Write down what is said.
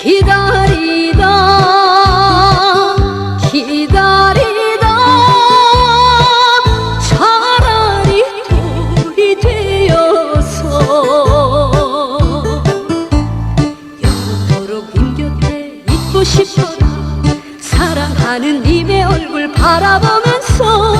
기다리다 기다리다 차라리 돌이 되어서 영원토록 님 곁에 있고 싶어라 사랑하는 님의 얼굴 바라보면서